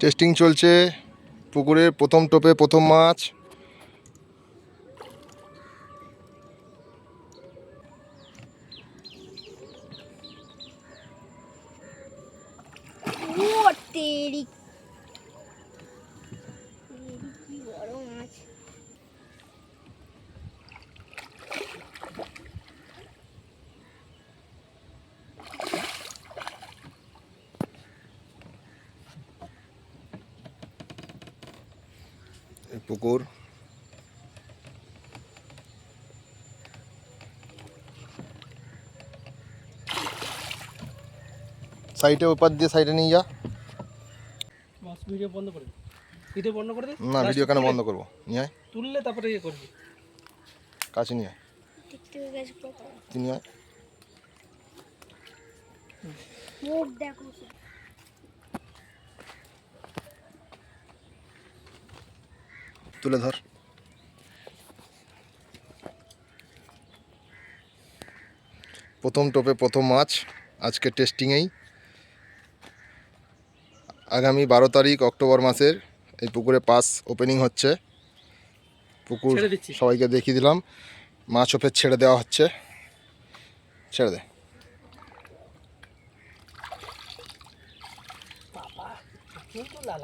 Testing চলছে পুকুরের প্রথম টোপে প্রথম মাছ। ও তেরি কি বড় মাছ এই পুকুর। সাইডে ওপার দিয়ে সাইডে নিয়ে যা। মাছ ভিডিও বন্ধ করে ভিডিও বন্ধ করে দে। না ভিডিও কেন বন্ধ করব? নিয়ে আয়। তুললে তারপরে ইয়ে করবি। কাছে নিয়ে আয়। দেখতে গেছে তুই নিয়ে আয়। মুখ দেখো তুলে ধর। প্রথম টোপে প্রথম মাছ আজকে টেস্টিংয়েই আগামী বারো তারিখ অক্টোবর মাসের এই পুকুরে পাস ওপেনিং হচ্ছে। পুকুর সবাইকে দেখিয়ে দিলাম। মাছ ওপে ছেড়ে দেওয়া হচ্ছে। ছেড়ে দে।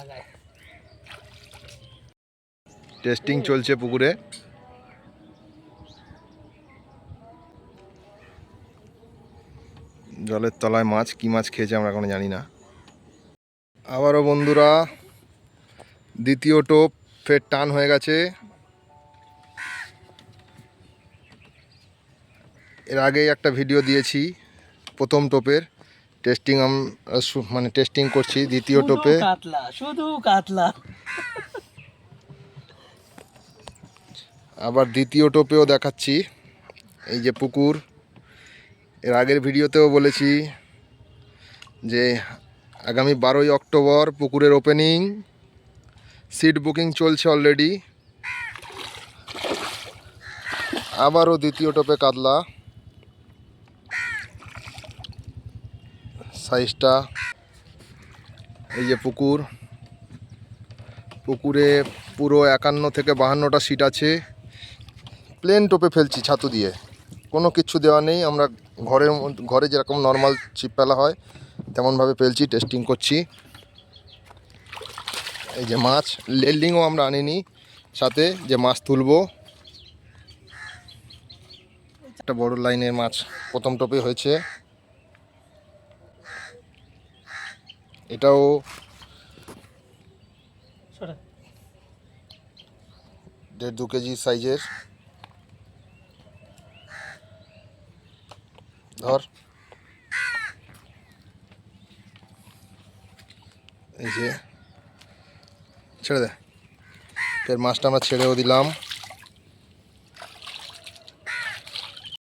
লাগায় টেস্টিং চলছে পুকুরে। জলের তলায় মাছ কি মাছ খেয়েছে আমরা এখনও জানি না। আবারও বন্ধুরা দ্বিতীয় টোপ ফের টান হয়ে গেছে। এর আগেই একটা ভিডিও দিয়েছি প্রথম টোপের। টেস্টিং মানে টেস্টিং করছি দ্বিতীয় টোপে। কাতলা শুধু কাতলা। আবার দ্বিতীয় টোপেও দেখাচ্ছি। এই যে পুকুর। এর আগের ভিডিওতেও বলেছি যে আগামী বারোই অক্টোবর পুকুরের ওপেনিং। সিট বুকিং চলছে অলরেডি। আবারও দ্বিতীয় টোপে কাতলা। সাইজটা এই যে পুকুর। পুকুরে পুরো একান্ন থেকে বাহান্নটা সিট আছে। প্লেন টোপে ফেলছি ছাতু দিয়ে। কোনো কিছু দেওয়া নেই, আমরা ঘরের ঘরে যেরকম নর্মাল ছিপ ফেলা হয়, তেমনভাবে ফেলছি টেস্টিং করছি। এই যে মাছ লেল্ডিংও আমরা আনিনি, সাথে যে মাছ তুলবো। একটা বড় লাইনের মাছ প্রথম টোপে হয়েছে। এটাও দেড় দু কেজি সাইজের। ধর। এই যে ছেড়ে দে। ফের মাছটা আমরা ছেড়েও দিলাম।